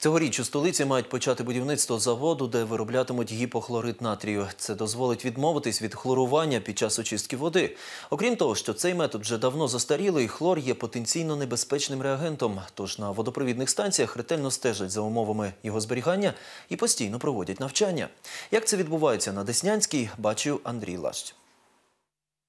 Цьогоріч у столиці мають почати будівництво заводу, де вироблятимуть гіпохлорид натрію. Це дозволить відмовитись від хлорування під час очистки води. Окрім того, що цей метод вже давно застарілий, хлор є потенційно небезпечним реагентом. Тож на водопровідних станціях ретельно стежать за умовами його зберігання і постійно проводять навчання. Як це відбувається на Деснянській, бачив Андрій Лащ.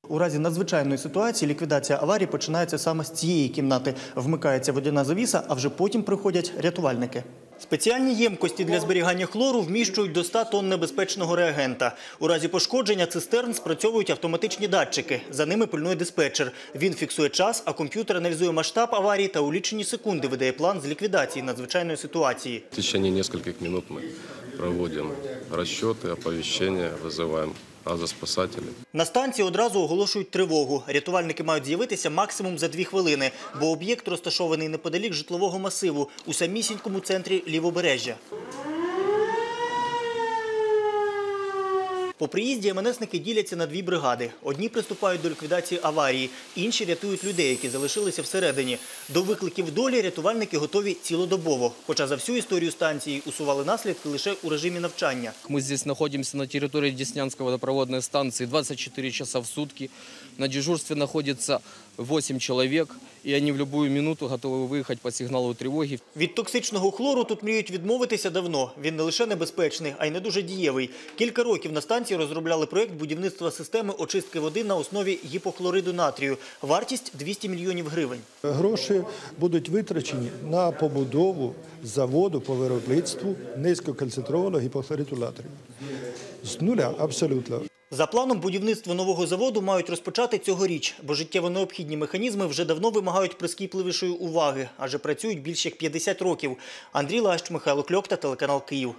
У разі надзвичайної ситуації ліквідація аварії починається саме з цієї кімнати. Вмикається водяна завіса, а вже потім приходять рятувальники. Спеціальні ємкості для зберігання хлору вміщують до 100 тонн небезпечного реагента. У разі пошкодження цистерн спрацьовують автоматичні датчики. За ними пильнує диспетчер. Він фіксує час, а комп'ютер аналізує масштаб аварії та у лічені секунди видає план з ліквідації надзвичайної ситуації. В течение нескольких минут мы проводим расчеты, оповещения, вызываем газоспасателей. На станції одразу оголошують тривогу. Рятувальники мають з'явитися максимум за дві хвилини, бо об'єкт розташований неподалік житлового масиву у самісінькому центрі лівобережжя. По приїзді МНСники діляться на дві бригади. Одні приступають до ліквідації аварії, інші рятують людей, які залишилися всередині. До викликів долі рятувальники готові цілодобово. Хоча за всю історію станції усували наслідки лише у режимі навчання. Мы здесь находимся на территории Деснянской водопроводной станции 24 часа в сутки. На дежурстве находится 8 человек, и они в любую минуту готовы выехать по сигналу тревоги. Від токсичного хлору тут мріють відмовитися давно. Він не лише небезпечний, а й не дуже дієвий. Кілька років на станції розробляли проєкт будівництва системи очистки води на основі гіпохлориду натрію. Вартість 200 мільйонів гривень. Гроші будуть витрачені на побудову заводу по виробництву низькоконцентрованого гіпохлориту натрію. З нуля абсолютно. За планом будівництво нового заводу мають розпочати цьогоріч, бо життєво необхідні механізми вже давно вимагають прискіпливішої уваги, адже працюють більше як 50 років. Андрій Лащ, Михайло Кльокта, телеканал Київ.